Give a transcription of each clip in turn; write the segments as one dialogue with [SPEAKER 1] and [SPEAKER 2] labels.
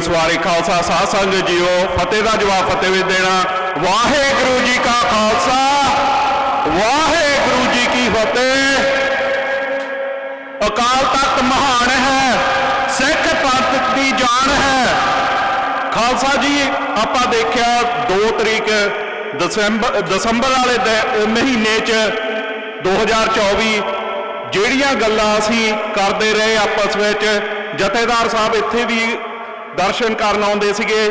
[SPEAKER 1] JIO ਸਵਾਰੇ Khalsa ਸਾਧ ਸੰਗਤ JIO, ਫਤਿਹ ਦਾ ਜਵਾਬ ਫਤਿਹ ਵਿੱਚ ਦੇਣਾ। ਵਾਹਿਗੁਰੂ ਜੀ ਕਾ ਖਾਲਸਾ, ਵਾਹਿਗੁਰੂ ਜੀ ਕੀ ਫਤਿਹ। ਅਕਾਲ ਤਖਤ ਮਹਾਨ ਹੈ, ਸਿੱਖ ਪੰਥ ਦੀ ਜਾਨ ਹੈ। ਖਾਲਸਾ ਜੀ, ਆਪਾਂ ਦੇਖਿਆ 2 ਤਰੀਕ ਦਸੰਬਰ ਦਸੰਬਰ ਵਾਲੇ ਮਹੀਨੇ 'ਚ 2024 ਜਿਹੜੀਆਂ ਗੱਲਾਂ ਅਸੀਂ ਕਰਦੇ ਰਹੇ ਆਪਸ ਵਿੱਚ, ਜਥੇਦਾਰ ਸਾਹਿਬ ਇੱਥੇ ਵੀ ਦਰਸ਼ਨ ਕਰਨ ਆਉਂਦੇ ਸੀਗੇ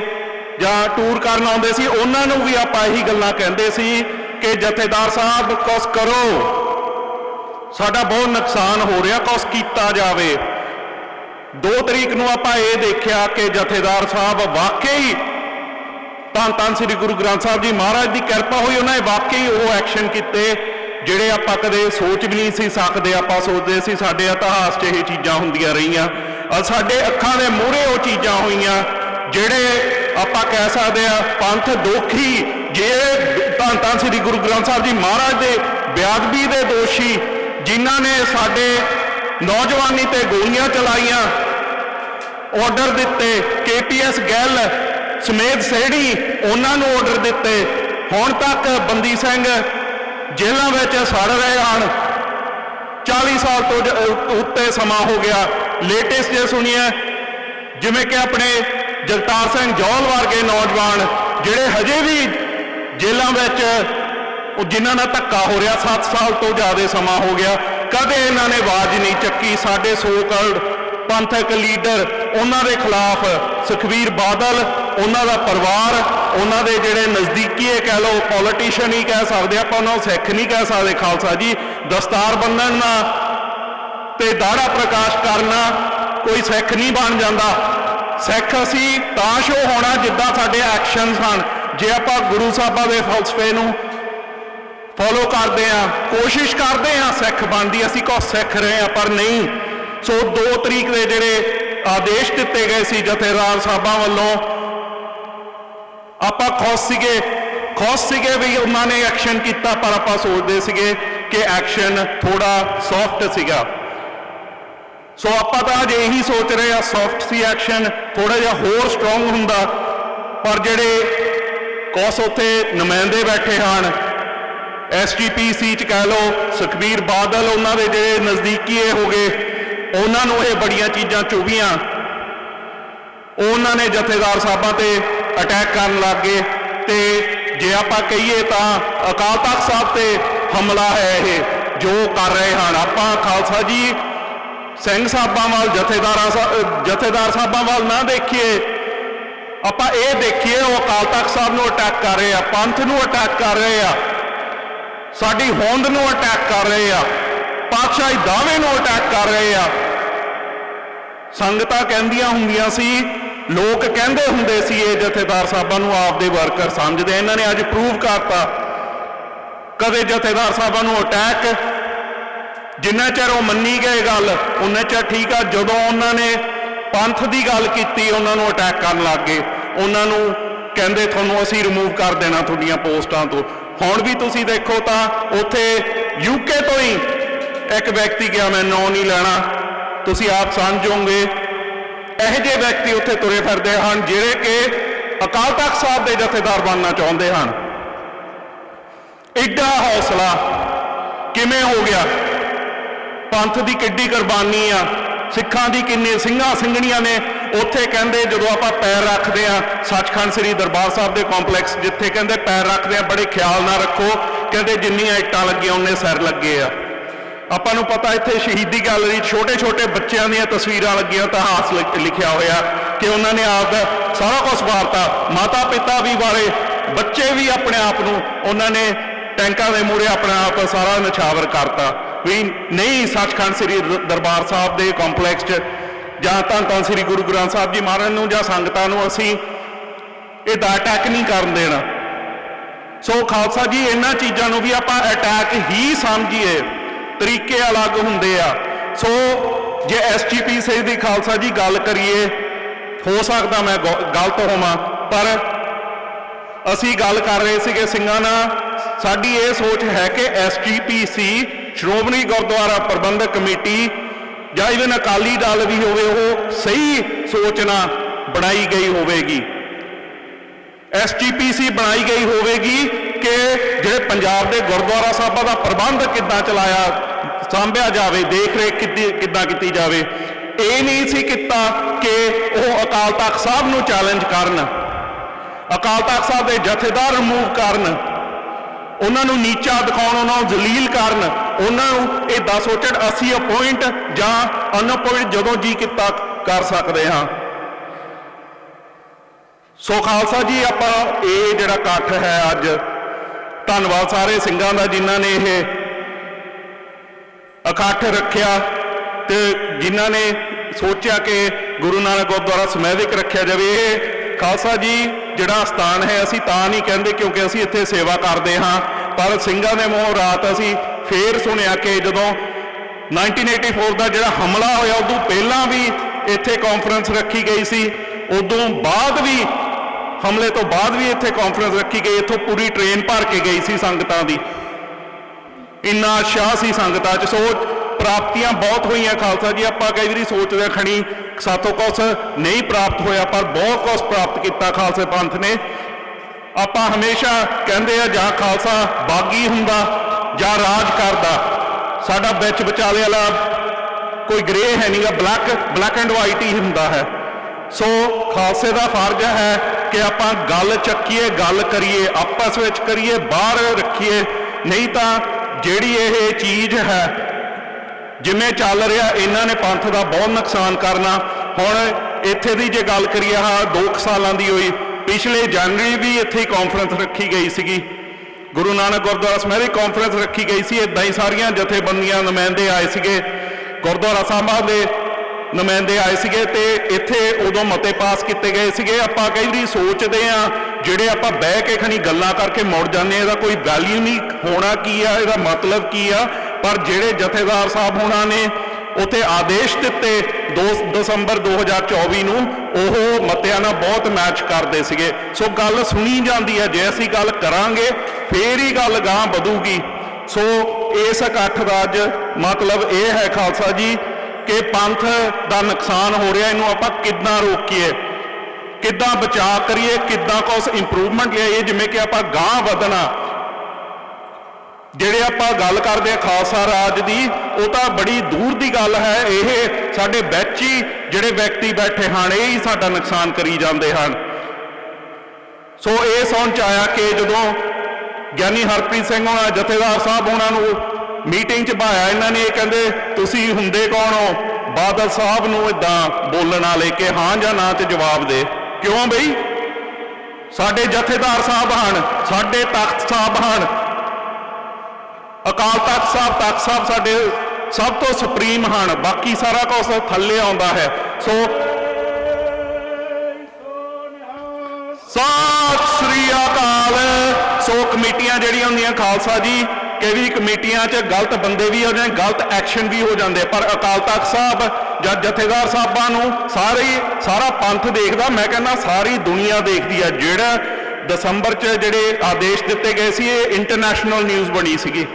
[SPEAKER 1] ਜਾਂ ਟੂਰ ਕਰਨ ਆਉਂਦੇ ਸੀ, ਉਹਨਾਂ ਨੂੰ ਵੀ ਆਪਾਂ ਇਹੀ ਗੱਲਾਂ ਕਹਿੰਦੇ ਸੀ ਕਿ ਜਥੇਦਾਰ ਸਾਹਿਬ, ਕੁਛ ਕਰੋ। ਸਾਡਾ ਬਹੁਤ ਨੁਕਸਾਨ ਹੋ ਰਿਹਾ, ਕੁਛ ਕੀਤਾ ਜਾਵੇ। 2 ਤਰੀਕ ਨੂੰ ਆਪਾਂ ਇਹ ਦੇਖਿਆ ਕਿ ਜਥੇਦਾਰ ਸਾਹਿਬ ਵਾਕਈ ਧੰਨ ਧੰਨ ਸ੍ਰੀ ਗੁਰੂ ਗ੍ਰੰਥ ਸਾਹਿਬ ਜੀ ਮਹਾਰਾਜ ਦੀ ਕਿਰਪਾ ਹੋਈ, ਉਹਨਾਂ ਨੇ ਵਾਕਈ ਉਹ ਐਕਸ਼ਨ ਕੀਤੇ, ਜਿਹੜੇ ਆਪਾਂ ਕਦੇ ਸੋਚ ਵੀ ਨਹੀਂ ਸੀ ਸਕਦੇ, ਆਪਾਂ ਸੋਚਦੇ ਸੀ ਸਾਡੇ ਇਤਿਹਾਸ 'ਚ ਇਹ ਚੀਜ਼ਾਂ ਹੁੰਦੀਆਂ ਰਹੀਆਂ। ਸਾਡੇ ਅੱਖਾਂ ਦੇ ਮੂਹਰੇ ਉਹ ਚੀਜ਼ਾਂ ਹੋਈਆਂ, ਜਿਹੜੇ ਆਪਾਂ ਕਹਿ ਸਕਦੇ ਆ ਪੰਥ ਦੋਖੀ ਜੇ ਧੰਨ ਧੰਨ ਸ੍ਰੀ ਗੁਰੂ ਗ੍ਰੰਥ ਸਾਹਿਬ ਜੀ ਮਹਾਰਾਜ ਦੇ ਵਿਆਦਬੀ ਦੇ ਦੋਸ਼ੀ, ਜਿਨ੍ਹਾਂ ਨੇ ਸਾਡੇ ਨੌਜਵਾਨੀ ਤੇ ਗੋਲੀਆਂ ਚਲਾਈਆਂ ਆਰਡਰ ਦਿੱਤੇ ਕੇਪੀਐਸ ਗੱਲ ਸਮੇਤ ਸੇੜੀ ਉਹਨਾਂ ਨੂੰ ਆਰਡਰ ਦਿੱਤੇ। ਹੁਣ ਤੱਕ ਬੰਦੀ ਸਿੰਘ ਜੇਲ੍ਹਾਂ ਵਿੱਚ ਸੜ ਰਹੇ ਹਨ। 40 ਸਾਲ ਤੋਂ ਉੱਤੇ ਸਮਾਂ ਹੋ ਗਿਆ। ਲੇਟੈਸਟ ਜੇ ਸੁਣੀਏ ਜਿਵੇਂ ਕਿ ਆਪਣੇ ਜਗਤਾਰ ਸਿੰਘ ਜੌਲ ਵਰਗੇ ਨੌਜਵਾਨ, ਜਿਹੜੇ ਹਜੇ ਵੀ ਜੇਲ੍ਹਾਂ ਵਿੱਚ, ਉਹ ਜਿਨ੍ਹਾਂ ਨਾਲ ਧੱਕਾ ਹੋ ਰਿਹਾ 7 ਸਾਲ ਤੋਂ ਜ਼ਿਆਦਾ ਸਮਾਂ ਹੋ ਗਿਆ, ਕਦੇ ਇਹਨਾਂ ਨੇ ਆਵਾਜ਼ ਨਹੀਂ ਚੱਕੀ। ਸਾਡੇ ਸੋ ਕਾਲਡ ਪੰਥਕ ਲੀਡਰ, ਉਹਨਾਂ ਦੇ ਖਿਲਾਫ ਸੁਖਵੀਰ ਬਾਦਲ, ਉਹਨਾਂ ਦਾ ਪਰਿਵਾਰ, ਉਹਨਾਂ ਦੇ ਜਿਹੜੇ ਨਜ਼ਦੀਕੀ ਇਹ ਕਹਿ ਲਓ ਪੋਲੀਟੀਸ਼ੀਅਨ ਹੀ ਕਹਿ ਸਕਦੇ ਆਪਾਂ ਉਹਨਾਂ ਨੂੰ ਸਿੱਖ ਨਹੀਂ ਕਹਿ ਸਕਦੇ, ਖਾਲਸਾ ਜੀ। ਦਸਤਾਰ ਬੰਨਣ ਨਾਲ ਤੇ ਦਾੜਾ ਪ੍ਰਕਾਸ਼ ਕਰਨਾ ਕੋਈ ਸਿੱਖ ਨਹੀਂ ਬਣ ਜਾਂਦਾ। ਸਿੱਖ ਅਸੀਂ ਤਾਂ ਸ਼ੋ ਹੋਣਾ ਜਿੱਦਾਂ ਸਾਡੇ ਐਕਸ਼ਨਸ ਹਨ। ਜੇ ਆਪਾਂ ਗੁਰੂ ਸਾਹਿਬਾਂ ਦੇ ਫਲਸਫੇ ਨੂੰ ਫੋਲੋ ਕਰਦੇ ਆ ਕੋਸ਼ਿਸ਼ ਕਰਦੇ ਆ ਸਿੱਖ ਬਣਦੀ, ਅਸੀਂ ਕੋ ਸਿੱਖ ਰਹੇ ਆ ਪਰ ਨਹੀਂ। ਸੋ 2 ਤਰੀਕ ਦੇ ਜਿਹੜੇ ਆਦੇਸ਼ ਦਿੱਤੇ ਗਏ ਸੀ ਜਥੇਦਾਰ ਸਾਹਿਬਾਂ ਵੱਲੋਂ, ਆਪਾਂ ਖੁਸ਼ ਸੀਗੇ। ਖੁਸ਼ ਸੀਗੇ ਵੀ ਉਹਨਾਂ ਨੇ ਐਕਸ਼ਨ ਕੀਤਾ, ਪਰ ਆਪਾਂ ਸੋਚਦੇ ਸੀਗੇ ਕਿ ਐਕਸ਼ਨ ਥੋੜਾ ਸੌਫਟ ਸੀਗਾ। ਸੋ ਆਪਾਂ ਤਾਂ ਅਜੇ ਇਹੀ ਸੋਚ ਰਹੇ ਆ ਸੌਫਟ ਸੀ ਐਕਸ਼ਨ ਥੋੜਾ ਜਿਹਾ ਹੋਰ ਸਟਰੋਂਗ ਹੁੰਦਾ। ਪਰ ਜਿਹੜੇ ਕੋਸ ਉੱਥੇ ਨੁਮਾਇੰਦੇ ਬੈਠੇ ਹਨ ਐਸਜੀਪੀਸੀ ਚ ਕਹਿ ਲਓ, ਸੁਖਬੀਰ ਬਾਦਲ, ਉਹਨਾਂ ਦੇ ਜਿਹੜੇ ਨਜ਼ਦੀਕੀਏ ਹੋ ਗਏ, ਉਹਨਾਂ ਨੂੰ ਇਹ ਬੜੀਆਂ ਚੀਜ਼ਾਂ ਚੁਭੀਆਂ। ਉਹਨਾਂ ਨੇ ਜਥੇਦਾਰ ਸਾਹਿਬਾਂ ਤੇ ਅਟੈਕ ਕਰਨ ਲੱਗ ਗਏ। ਤੇ ਜੇ ਆਪਾਂ ਕਹੀਏ ਤਾਂ ਅਕਾਲ ਤਖਤ ਸਾਹਿਬ ਤੇ ਹਮਲਾ ਹੈ ਇਹ, ਜੋ ਕਰ ਰਹੇ ਹਨ। ਆਪਾਂ ਖਾਲਸਾ ਜੀ ਸਿੰਘ ਸਾਹਿਬਾਂ ਵੱਲ, ਜਥੇਦਾਰਾਂ ਸਾਹਿਬ- ਜਥੇਦਾਰ ਸਾਹਿਬਾਂ ਵੱਲ ਨਾ ਦੇਖੀਏ। ਆਪਾਂ ਇਹ ਦੇਖੀਏ, ਉਹ ਅਕਾਲ ਤਖਤ ਸਾਹਿਬ ਨੂੰ ਅਟੈਕ ਕਰ ਰਹੇ ਆ, ਪੰਥ ਨੂੰ ਅਟੈਕ ਕਰ ਰਹੇ ਆ, ਸਾਡੀ ਹੋਂਦ ਨੂੰ ਅਟੈਕ ਕਰ ਰਹੇ ਆ, ਪਾਤਸ਼ਾਹੀ ਦਾਅਵੇ ਨੂੰ ਅਟੈਕ ਕਰ ਰਹੇ ਆ। ਸੰਗਤਾਂ ਕਹਿੰਦੀਆਂ ਹੁੰਦੀਆਂ ਸੀ, ਲੋਕ ਕਹਿੰਦੇ ਹੁੰਦੇ ਸੀ, ਇਹ ਜਥੇਦਾਰ ਸਾਹਿਬਾਂ ਨੂੰ ਆਪਦੇ ਵਰਕਰ ਸਮਝਦੇ ਇਹਨਾਂ ਨੇ ਅੱਜ ਪ੍ਰੂਵ ਕਰਤਾ, ਕਦੇ ਜਥੇਦਾਰ ਸਾਹਿਬਾਂ ਨੂੰ ਅਟੈਕ ਜਿੰਨਾ ਚਿਰ ਉਹ ਮੰਨੀ ਗਏ ਗੱਲ ਉਹਨਾਂ ਚਿਰ ਠੀਕ ਆ, ਜਦੋਂ ਉਹਨਾਂ ਨੇ ਪੰਥ ਦੀ ਗੱਲ ਕੀਤੀ, ਉਹਨਾਂ ਨੂੰ ਅਟੈਕ ਕਰਨ ਲੱਗ ਗਏ। ਉਹਨਾਂ ਨੂੰ ਕਹਿੰਦੇ, ਤੁਹਾਨੂੰ ਅਸੀਂ ਰਿਮੂਵ ਕਰ ਦੇਣਾ ਤੁਹਾਡੀਆਂ ਪੋਸਟਾਂ ਤੋਂ। ਹੁਣ ਵੀ ਤੁਸੀਂ ਦੇਖੋ ਤਾਂ ਉੱਥੇ ਯੂਕੇ ਤੋਂ ਹੀ ਇੱਕ ਵਿਅਕਤੀ ਗਿਆ, ਮੈਂ ਨਾਂ ਨਹੀਂ ਲੈਣਾ। ਤੁਸੀਂ ਆਪ ਸਮਝੋਗੇ ਇਹੋ ਜਿਹੇ ਵਿਅਕਤੀ ਉੱਥੇ ਤੁਰੇ ਫਿਰਦੇ ਹਨ, ਜਿਹੜੇ ਕਿ ਅਕਾਲ ਤਖਤ ਸਾਹਿਬ ਦੇ ਜਥੇਦਾਰ ਬਣਨਾ ਚਾਹੁੰਦੇ ਹਨ। ਐਡਾ ਹੌਸਲਾ ਕਿਵੇਂ ਹੋ ਗਿਆ? ਪੰਥ ਦੀ ਕਿੱਡੀ ਕੁਰਬਾਨੀ ਆ, ਸਿੱਖਾਂ ਦੀ ਕਿੰਨੇ, ਸਿੰਘਾਂ ਸਿੰਘਣੀਆਂ ਨੇ, ਉੱਥੇ ਕਹਿੰਦੇ ਜਦੋਂ ਆਪਾਂ ਪੈਰ ਰੱਖਦੇ ਆ ਸੱਚਖੰਡ ਸ੍ਰੀ ਦਰਬਾਰ ਸਾਹਿਬ ਦੇ ਕੰਪਲੈਕਸ ਜਿੱਥੇ ਕਹਿੰਦੇ ਪੈਰ ਰੱਖਦੇ ਆ ਬੜੇ ਖਿਆਲ ਨਾਲ ਰੱਖੋ, ਕਹਿੰਦੇ ਜਿੰਨੀਆਂ ਇੱਟਾਂ ਲੱਗੀਆਂ, ਉਹਨੇ ਸਿਰ ਲੱਗੇ ਆ। ਆਪਾਂ ਨੂੰ ਪਤਾ ਇੱਥੇ ਸ਼ਹੀਦੀ ਗੈਲਰੀ ਛੋਟੇ ਛੋਟੇ ਬੱਚਿਆਂ ਦੀਆਂ ਤਸਵੀਰਾਂ ਲੱਗੀਆਂ ਤਾਂ ਹਾਸ ਲਿਖਿਆ ਹੋਇਆ, ਕਿ ਉਹਨਾਂ ਨੇ ਆਪ ਦਾ ਸਾਰਾ ਕੁਝ ਵਾਰਤਾ ਮਾਤਾ ਪਿਤਾ ਵੀ ਵਾਰੇ, ਬੱਚੇ ਵੀ ਆਪਣੇ ਆਪ ਨੂੰ, ਉਹਨਾਂ ਨੇ ਟੈਂਕਾਂ ਦੇ ਮੂਹਰੇ ਆਪਣਾ ਆਪ ਸਾਰਾ ਨਿਛਾਵਰ ਕਰਤਾ। ਵੀ ਨਹੀਂ ਸੱਚਖੰਡ ਸ੍ਰੀ ਦਰਬਾਰ ਸਾਹਿਬ ਦੇ ਕੰਪਲੈਕਸ 'ਚ ਜਾਂ ਤਾਂ ਤਾਂ ਸ੍ਰੀ ਗੁਰੂ ਗ੍ਰੰਥ ਸਾਹਿਬ ਜੀ ਮਹਾਰਾਜ ਨੂੰ ਜਾਂ ਸੰਗਤਾਂ ਨੂੰ ਅਸੀਂ ਇਹਦਾ ਅਟੈਕ ਨਹੀਂ ਕਰਨ ਦੇਣਾ। ਸੋ ਖਾਲਸਾ ਜੀ, ਇਹਨਾਂ ਚੀਜ਼ਾਂ ਨੂੰ ਵੀ ਆਪਾਂ ਅਟੈਕ ਹੀ ਸਮਝੀਏ, ਤਰੀਕੇ ਅਲੱਗ ਹੁੰਦੇ ਆ। ਸੋ ਜੇ ਐਸਜੀਪੀ ਸੇ ਦੀ ਖਾਲਸਾ ਜੀ ਗੱਲ ਕਰੀਏ, ਹੋ ਸਕਦਾ ਮੈਂ ਗੋ- ਗਲਤ ਹੋਵਾਂ, ਪਰ ਅਸੀਂ ਗੱਲ ਕਰ ਰਹੇ ਸੀਗੇ ਸਿੰਘਾਂ ਨਾਲ। ਸਾਡੀ ਇਹ ਸੋਚ ਹੈ ਕਿ ਐਸਜੀਪੀਸੀ ਸ਼੍ਰੋਮਣੀ ਗੁਰਦੁਆਰਾ ਪ੍ਰਬੰਧਕ ਕਮੇਟੀ ਜਾਂ ਇਵਨ ਅਕਾਲੀ ਦਲ ਵੀ ਹੋਵੇ, ਉਹ ਸਹੀ ਸੋਚ ਨਾਲ ਬਣਾਈ ਗਈ ਹੋਵੇਗੀ। ਐਸਜੀਪੀਸੀ ਬਣਾਈ ਗਈ ਹੋਵੇਗੀ ਕਿ ਜਿਹੜੇ ਪੰਜਾਬ ਦੇ ਗੁਰਦੁਆਰਾ ਸਾਹਿਬਾਂ ਦਾ ਪ੍ਰਬੰਧ ਕਿੱਦਾਂ ਚਲਾਇਆ, ਸਾਂਭਿਆ ਜਾਵੇ ਦੇਖ ਰੇਖ ਕਿੱਦੀ- ਕਿੱਦਾਂ ਕੀਤੀ ਜਾਵੇ। ਇਹ ਨਹੀਂ ਸੀ ਕੀਤਾ ਕਿ ਉਹ ਅਕਾਲ ਤਖਤ ਸਾਹਿਬ ਨੂੰ ਚੈਲੰਜ ਕਰਨ। ਅਕਾਲ ਤਖਤ ਸਾਹਿਬ ਦੇ ਜਥੇਦਾਰ ਰਿਮੂਵ ਕਰਨ। ਉਹਨਾਂ ਨੂੰ ਨੀਚਾ ਦਿਖਾਉਣ, ਉਹਨਾਂ ਨੂੰ ਜ਼ਲੀਲ ਕਰਨ। ਉਹਨਾਂ ਨੂੰ ਇਹ ਦੱਸ ਸੋਚਣ ਅਸੀਂ ਅਪਾਇੰਟ ਜਾਂ ਅਨਅਪਾਇੰਟ ਜਦੋਂ ਜੀ ਕੀਤਾ ਕਰ ਸਕਦੇ ਹਾਂ। ਸੋ ਖਾਲਸਾ ਜੀ, ਆਪਾਂ ਇਹ ਜਿਹੜਾ ਇਕੱਠ ਹੈ ਅੱਜ, ਧੰਨਵਾਦ ਸਾਰੇ ਸਿੰਘਾਂ ਦਾ ਜਿਨ੍ਹਾਂ ਨੇ ਇਹ ਇਕੱਠ ਰੱਖਿਆ ਤੇ ਜਿਨ੍ਹਾਂ ਨੇ ਸੋਚਿਆ ਕਿ ਗੁਰੂ ਨਾਨਕ ਗੁਰਦੁਆਰਾ ਸਮੈਦਿਕ ਰੱਖਿਆ ਜਾਵੇ। ਇਹ ਖਾਲਸਾ ਜੀ ਜਿਹੜਾ ਸਥਾਨ ਹੈ, ਅਸੀਂ ਤਾਂ ਨਹੀਂ ਕਹਿੰਦੇ ਕਿਉਂਕਿ ਅਸੀਂ ਇੱਥੇ ਸੇਵਾ ਕਰਦੇ ਹਾਂ, ਪਰ ਸਿੰਘਾਂ ਦੇ ਮੂੰਹੋਂ ਰਾਤ ਅਸੀਂ ਫੇਰ ਸੁਣਿਆ ਕਿ ਜਦੋਂ 1984 ਦਾ ਜਿਹੜਾ ਹਮਲਾ ਹੋਇਆ, ਉਦੋਂ ਪਹਿਲਾਂ ਵੀ ਇੱਥੇ ਕਾਨਫਰੰਸ ਰੱਖੀ ਗਈ ਸੀ। ਉਦੋਂ ਬਾਅਦ ਵੀ, ਹਮਲੇ ਤੋਂ ਬਾਅਦ ਵੀ ਇੱਥੇ ਕਾਨਫਰੰਸ ਰੱਖੀ ਗਈ। ਇੱਥੋਂ ਪੂਰੀ ਟ੍ਰੇਨ ਭਰ ਕੇ ਗਈ ਸੀ ਸੰਗਤਾਂ ਦੀ। ਇੰਨਾ ਸ਼ਾਹ ਸੀ ਸੰਗਤਾਂ 'ਚ। ਸੋ ਪ੍ਰਾਪਤੀਆਂ ਬਹੁਤ ਹੋਈਆਂ ਖਾਲਸਾ ਜੀ। ਆਪਾਂ ਕਈ ਵਾਰੀ ਸੋਚਦੇ ਖਣੀ ਸਾਥੋਂ ਕੁਛ ਨਹੀਂ ਪ੍ਰਾਪਤ ਹੋਇਆ, ਪਰ ਬਹੁਤ ਕੁਛ ਪ੍ਰਾਪਤ ਕੀਤਾ ਖਾਲਸੇ ਪੰਥ ਨੇ। ਆਪਾਂ ਹਮੇਸ਼ਾ ਕਹਿੰਦੇ ਆ, ਜਾਂ ਖਾਲਸਾ ਬਾਗੀ ਹੁੰਦਾ ਜਾਂ ਰਾਜ ਕਰਦਾ, ਸਾਡਾ ਵਿੱਚ ਵਿਚਾਲੇ ਵਾਲਾ ਕੋਈ ਗ੍ਰੇ ਹੈ ਨਹੀਂਗਾ ਬਲੈਕ ਬਲੈਕ ਐਂਡ ਵਾਈਟ ਹੀ ਹੁੰਦਾ ਹੈ। ਸੋ ਖਾਲਸੇ ਦਾ ਫਰਜ਼ ਹੈ ਕਿ ਆਪਾਂ ਗੱਲ ਚੱਕੀਏ, ਗੱਲ ਕਰੀਏ, ਆਪਸ ਵਿੱਚ ਕਰੀਏ, ਬਾਹਰ ਰੱਖੀਏ। ਨਹੀਂ ਤਾਂ ਜਿਹੜੀ ਇਹ ਚੀਜ਼ ਹੈ, ਜਿਵੇਂ ਚੱਲ ਰਿਹਾ, ਇਹਨਾਂ ਨੇ ਪੰਥ ਦਾ ਬਹੁਤ ਨੁਕਸਾਨ ਕਰਨਾ। ਹੁਣ ਇੱਥੇ ਦੀ ਜੇ ਗੱਲ ਕਰੀਏ ਆ 2 ਸਾਲਾਂ ਦੀ ਹੋਈ, ਪਿਛਲੇ ਜਨਵਰੀ ਵੀ ਇੱਥੇ ਕਾਨਫਰੰਸ ਰੱਖੀ ਗਈ ਸੀਗੀ। ਗੁਰੂ ਨਾਨਕ ਗੁਰਦੁਆਰਾ ਸਮੈਰੀ ਕਾਨਫਰੰਸ ਰੱਖੀ ਗਈ ਸੀ। ਇਦਾਂ ਹੀ ਸਾਰੀਆਂ ਜਥੇਬੰਦੀਆਂ ਨੁਮਾਇੰਦੇ ਆਏ ਸੀਗੇ। ਗੁਰਦੁਆਰਾ ਸਾਹਿਬਾਂ ਦੇ ਨੁਮਾਇੰਦੇ ਆਏ ਸੀਗੇ ਤੇ ਇੱਥੇ ਉਦੋਂ ਮਤੇ ਪਾਸ ਕੀਤੇ ਗਏ ਸੀਗੇ। ਆਪਾਂ ਕਈ ਵਾਰੀ ਸੋਚਦੇ ਆ ਜਿਹੜੇ ਆਪਾਂ ਬਹਿ ਕੇ ਖਣੀ ਗੱਲਾਂ ਕਰਕੇ ਮੁੜ ਜਾਂਦੇ ਆ ਇਹਦਾ ਕੋਈ ਵੈਲਿਊ ਨਹੀਂ ਹੋਣਾ ਕੀ ਆ, ਇਹਦਾ ਮਤਲਬ ਕੀ ਆ? ਪਰ ਜਿਹੜੇ ਜਥੇਦਾਰ ਸਾਹਿਬ ਹੋਣਾ ਨੇ ਉੱਥੇ ਆਦੇਸ਼ ਦਿੱਤੇ 2 ਦਸੰਬਰ 2024 ਨੂੰ, ਉਹ ਮਤਿਆਂ ਨਾਲ ਬਹੁਤ ਮੈਚ ਕਰਦੇ ਸੀਗੇ। ਸੋ ਗੱਲ ਸੁਣੀ ਜਾਂਦੀ ਹੈ, ਜੇ ਅਸੀਂ ਗੱਲ ਕਰਾਂਗੇ, ਫੇਰ ਹੀ ਗੱਲ ਗਾਂ ਵਧੂਗੀ। ਸੋ ਇਸ ਇਕੱਠ ਦਾ ਅੱਜ ਮਤਲਬ ਇਹ ਹੈ ਖਾਲਸਾ ਜੀ, ਕਿ ਪੰਥ ਦਾ ਨੁਕਸਾਨ ਹੋ ਰਿਹਾ, ਇਹਨੂੰ ਆਪਾਂ ਕਿੱਦਾਂ ਰੋਕੀਏ? ਕਿੱਦਾਂ ਬਚਾਅ ਕਰੀਏ? ਕਿੱਦਾਂ ਕੁਛ ਇੰਪਰੂਵਮੈਂਟ ਲਿਆਈਏ? ਜਿਵੇਂ ਕਿ ਆਪਾਂ ਗਾਂ ਵਧਣਾ ਜਿਹੜੇ ਆਪਾਂ ਗੱਲ ਕਰਦੇ ਆ ਖਾਲਸਾ ਰਾਜ ਦੀ, ਉਹ ਤਾਂ ਬੜੀ ਦੂਰ ਦੀ ਗੱਲ ਹੈ। ਇਹ ਸਾਡੇ ਵਿੱਚ ਹੀ ਜਿਹੜੇ ਵਿਅਕਤੀ ਬੈਠੇ ਹਨ, ਇਹ ਹੀ ਸਾਡਾ ਨੁਕਸਾਨ ਕਰੀ ਜਾਂਦੇ ਹਨ। ਸੋ ਇਹ ਸੌਣ ਚ ਆਇਆ ਕਿ ਜਦੋਂ ਗਿਆਨੀ ਹਰਪ੍ਰੀਤ ਸਿੰਘ ਹੋਣਾ, ਜਥੇਦਾਰ ਸਾਹਿਬ ਉਹਨਾਂ ਨੂੰ ਮੀਟਿੰਗ ਚ ਭਾਇਆ, ਇਹਨਾਂ ਨੇ ਇਹ ਕਹਿੰਦੇ, ਤੁਸੀਂ ਹੁੰਦੇ ਕੌਣ ਹੋ? ਬਾਦਲ ਸਾਹਿਬ ਨੂੰ ਇਦਾਂ ਬੋਲਣ ਵਾਲੇ ਕਿ, ਹਾਂ ਜਾਂ ਨਾ? ਤੇ ਜਵਾਬ ਦੇ, ਕਿਉਂ ਬਈ? ਸਾਡੇ ਜਥੇਦਾਰ ਸਾਹਿਬ ਹਨ, ਸਾਡੇ ਤਖਤ ਸਾਹਿਬ ਹਨ ਅਕਾਲ ਤਖਤ ਸਾਹਿਬ ਤਖਤ ਸਾਹਿਬ ਸਾਡੇ ਸਭ ਤੋਂ ਸੁਪਰੀਮ ਹਨ। ਬਾਕੀ ਸਾਰਾ ਕੁਝ ਥੱਲੇ ਆਉਂਦਾ ਹੈ। ਸੋ ਸਤਿ ਸ੍ਰੀ ਅਕਾਲ। ਸੋ ਕਮੇਟੀਆਂ ਜਿਹੜੀਆਂ ਹੁੰਦੀਆਂ, ਖਾਲਸਾ ਜੀ ਕਈ ਵੀ ਕਮੇਟੀਆਂ 'ਚ ਗਲਤ ਬੰਦੇ ਵੀ ਹੋ ਜਾਂਦੇ ਗਲਤ ਐਕਸ਼ਨ ਵੀ ਹੋ ਜਾਂਦੇ। ਪਰ ਅਕਾਲ ਤਖਤ ਸਾਹਿਬ, ਜਾਂ ਜਥੇਦਾਰ ਸਾਹਿਬਾਂ ਨੂੰ ਸਾਰੇ ਸਾਰਾ ਪੰਥ ਦੇਖਦਾ। ਮੈਂ ਕਹਿੰਦਾ ਸਾਰੀ ਦੁਨੀਆ ਦੇਖਦੀ ਆ। ਜਿਹੜਾ ਦਸੰਬਰ 'ਚ ਜਿਹੜੇ ਆਦੇਸ਼ ਦਿੱਤੇ ਗਏ ਸੀ, ਇਹ ਇੰਟਰਨੈਸ਼ਨਲ ਨਿਊਜ਼ ਬਣੀ ਸੀਗੀ।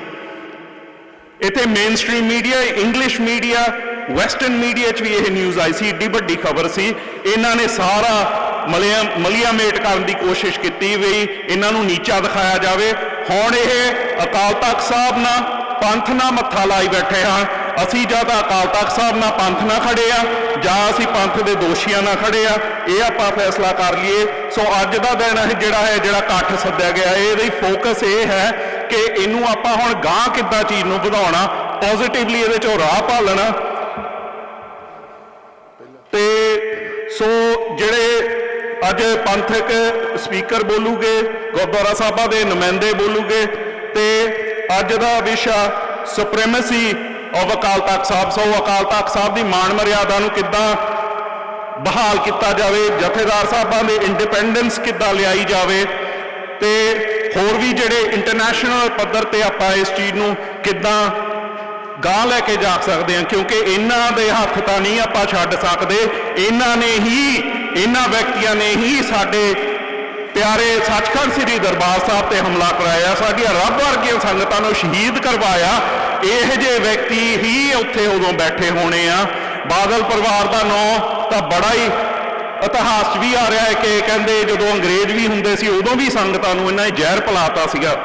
[SPEAKER 1] ਇੱਥੇ mainstream media English media western media 'ਚ ਵੀ ਇਹ ਨਿਊਜ਼ ਆਈ ਸੀ। ਏਡੀ ਵੱਡੀ ਖਬਰ ਸੀ। ਇਹਨਾਂ ਨੇ ਸਾਰਾ ਮਲਿਆ ਮਲੀਆਮੇਟ ਕਰਨ ਦੀ ਕੋਸ਼ਿਸ਼ ਕੀਤੀ ਵੀ ਇਹਨਾਂ ਨੂੰ ਨੀਚਾ ਦਿਖਾਇਆ ਜਾਵੇ। ਹੁਣ ਇਹ ਅਕਾਲ ਤਖਤ ਸਾਹਿਬ ਨਾਲ ਪੰਥ ਨਾਲ ਮੱਥਾ ਲਾਈ ਬੈਠੇ ਹਾਂ ਅਸੀਂ ਜਾਂ ਤਾਂ ਅਕਾਲ ਤਖਤ ਸਾਹਿਬ ਨਾਲ ਪੰਥ ਨਾਲ ਖੜੇ ਆ, ਜਾਂ ਅਸੀਂ ਪੰਥ ਦੇ ਦੋਸ਼ੀਆਂ ਨਾਲ ਖੜੇ ਆ। ਇਹ ਆਪਾਂ ਫੈਸਲਾ ਕਰ ਲਈਏ। ਸੋ ਅੱਜ ਦਾ ਦਿਨ ਹੈ ਜਿਹੜਾ ਹੈ, ਜਿਹੜਾ ਇਕੱਠ ਸੱਦਿਆ ਗਿਆ, ਇਹਦੀ ਫੋਕਸ ਇਹ ਹੈ ਕਿ ਇਹਨੂੰ ਆਪਾਂ ਹੁਣ ਗਾਂ ਕਿੱਦਾਂ ਚੀਜ਼ ਨੂੰ ਵਧਾਉਣਾ ਪੋਜ਼ਿਟਿਵਲੀ ਇਹਦੇ ਚੋਂ ਰਾਹ ਭਾਲਣਾ ਤੇ ਸੋ ਜਿਹੜੇ ਅੱਜ ਪੰਥਕ ਸਪੀਕਰ ਬੋਲੂਗੇ, ਗੁਰਦੁਆਰਾ ਸਾਹਿਬਾਂ ਦੇ ਨੁਮਾਇੰਦੇ ਬੋਲੂਗੇ, ਤੇ ਅੱਜ ਦਾ ਵਿਸ਼ਾ ਸੁਪਰੀਮੇਸੀ ਆਫ ਅਕਾਲ ਤਖਤ ਸਾਹਿਬ। ਸੋ ਅਕਾਲ ਤਖਤ ਸਾਹਿਬ ਦੀ ਮਾਣ ਮਰਿਆਦਾ ਨੂੰ ਕਿੱਦਾਂ ਬਹਾਲ ਕੀਤਾ ਜਾਵੇ, ਜਥੇਦਾਰ ਸਾਹਿਬਾਂ ਦੇ ਇੰਡੀਪੈਂਡੈਂਸ ਕਿੱਦਾਂ ਲਿਆਈ ਜਾਵੇ ਤੇ ਹੋਰ ਵੀ ਜਿਹੜੇ ਇੰਟਰਨੈਸ਼ਨਲ ਪੱਧਰ ਤੇ ਆਪਾਂ ਇਸ ਚੀਜ਼ ਨੂੰ ਕਿੱਦਾਂ ਗਾਂ ਲੈ ਕੇ ਜਾ ਸਕਦੇ ਹਾਂ, ਕਿਉਂਕਿ ਇਹਨਾਂ ਦੇ ਹੱਥ ਤਾਂ ਨਹੀਂ ਆਪਾਂ ਛੱਡ ਸਕਦੇ। ਇਹਨਾਂ ਨੇ ਹੀ, ਇਹਨਾਂ ਵਿਅਕਤੀਆਂ ਨੇ ਹੀ ਸਾਡੇ ਪਿਆਰੇ ਸੱਚਖੰਡ ਸ੍ਰੀ ਦਰਬਾਰ ਸਾਹਿਬ ਤੇ ਹਮਲਾ ਕਰਾਇਆ, ਸਾਡੀਆਂ ਰੱਬ ਵਰਗੀਆਂ ਸੰਗਤਾਂ ਨੂੰ ਸ਼ਹੀਦ ਕਰਵਾਇਆ। ਇਹ ਜੇ ਵਿਅਕਤੀ ਹੀ ਉੱਥੇ ਉਦੋਂ ਬੈਠੇ ਹੋਣੇ ਆ, ਬਾਦਲ ਪਰਿਵਾਰ ਦਾ ਨਾਂ ਤਾਂ ਬੜਾ ਹੀ ਇਤਿਹਾਸ 'ਚ ਵੀ ਆ ਰਿਹਾ ਹੈ ਕਿ ਕਹਿੰਦੇ ਜਦੋਂ ਅੰਗਰੇਜ਼ ਵੀ ਹੁੰਦੇ ਸੀ, ਉਦੋਂ ਵੀ ਸੰਗਤਾਂ ਨੂੰ ਇਹਨਾਂ ਨੇ ਜ਼ਹਿਰ ਪਿਲਾਤਾ ਸੀਗਾ।